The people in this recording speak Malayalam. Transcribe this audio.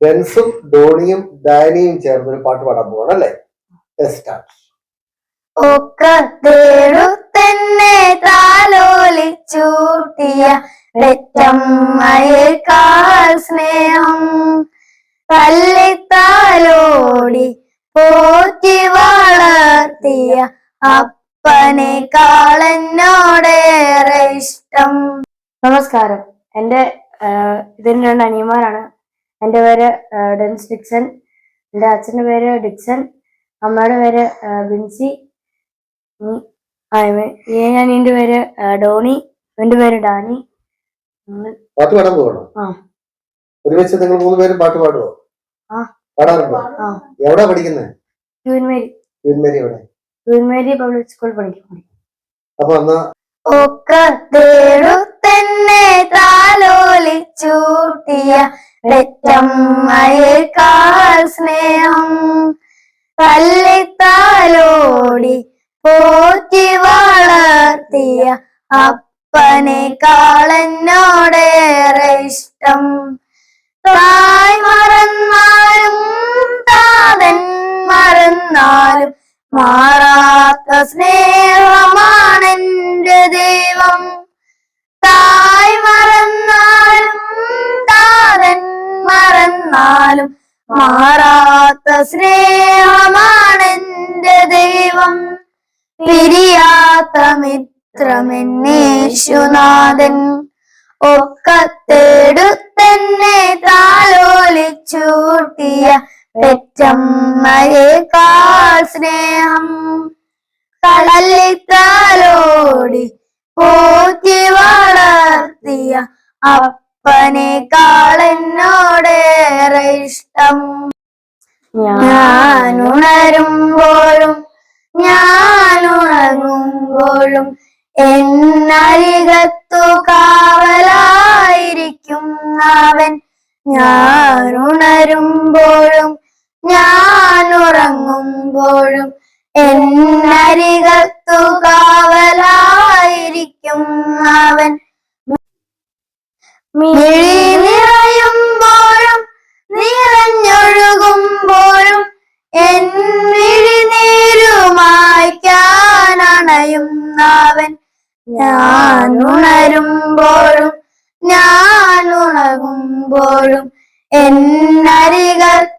ഡെൻസും ധോണിയും ഡാനിയും ചേർന്ന് ഒരു പാട്ട് പാടാൻ പോവാണ് അല്ലേ? താലോലിച്ചൂട്ടിയ പെറ്റമ്മയേക്കാൾ സ്നേഹം. തല്ലിത്താലോടി പോറ്റി വളർത്തിയ അപ്പനെ കാളെന്നോടേറെ ഇഷ്ടം. നമസ്കാരം. എന്റെ ഇതിന് രണ്ട് അനിയന്മാരാണ് എന്റെ പേര് ഡെൻസ് ഡിക്സൺ. എന്റെ അച്ഛന്റെ പേര് ഡിക്സൺ. അമ്മയുടെ പേര് ബിൻസി. ഞാൻ എന്റെ പേര് ഡോണി. എന്റെ പേര് ഡാനി. പാട്ട് പാടാൻ പോകണോ ആ. ഒരുമിച്ച് നിങ്ങൾ മൂന്ന് പേരും പാട്ട് പാടുമോ ആ. പാടാറുണ്ടോ? ആ. എവിടാ പഠിക്കുന്നത് ക്യൂൻമേരി ക്യൂൻമേരി എവിടെ? ക്യൂൻമേരി പബ്ലിക് സ്കൂൾ പഠിക്കും. അപ്പൊ എന്നാ? തന്നെ താലോലിച്ചൂട്ടിയ പെറ്റമ്മയേക്കാൾ സ്നേഹം. തല്ലിത്താലോടി പോറ്റി വളർത്തിയ അപ്പനെ കാളെന്നോടേറെ ഇഷ്ടം. തായ് മറന്നാലും താതൻ മറന്നാലും മാറാത്ത സ്നേഹമാണെന്റെ ദൈവം. തായ് മറന്നാലും മാറാത്ത സ്നേഹമാണെന്റെ ദൈവം. പിരിയാത്ത മിത്രമെന്നേശുനാഥൻ. ഒക്കത്തെടുത്തന്നെ താലോലിച്ചൂട്ടിയ പെറ്റമ്മയേക്കാൾ സ്നേഹം. കടലിത്താലോടി പോറ്റി വളർത്തിയ അപ്പനേക്കാൾ എന്നോടേറെ ഇഷ്ടം ഞാൻ ഉണരുമ്പോഴും ഞാൻ ഉണങ്ങുമ്പോഴും എന്നരികത്തു കാവലായിരിക്കും അവൻ ഞാൻ ഉണരുമ്പോഴും ഞാൻ ഉറങ്ങുമ്പോഴും എന്നരികത്തു കാവലായിരിക്കും അവൻ മിഴി നിറയുമ്പോഴും ഞാൻ ഉണരുമ്പോഴും ഞാൻ ഉണകുമ്പോഴും എന്നരികത്തു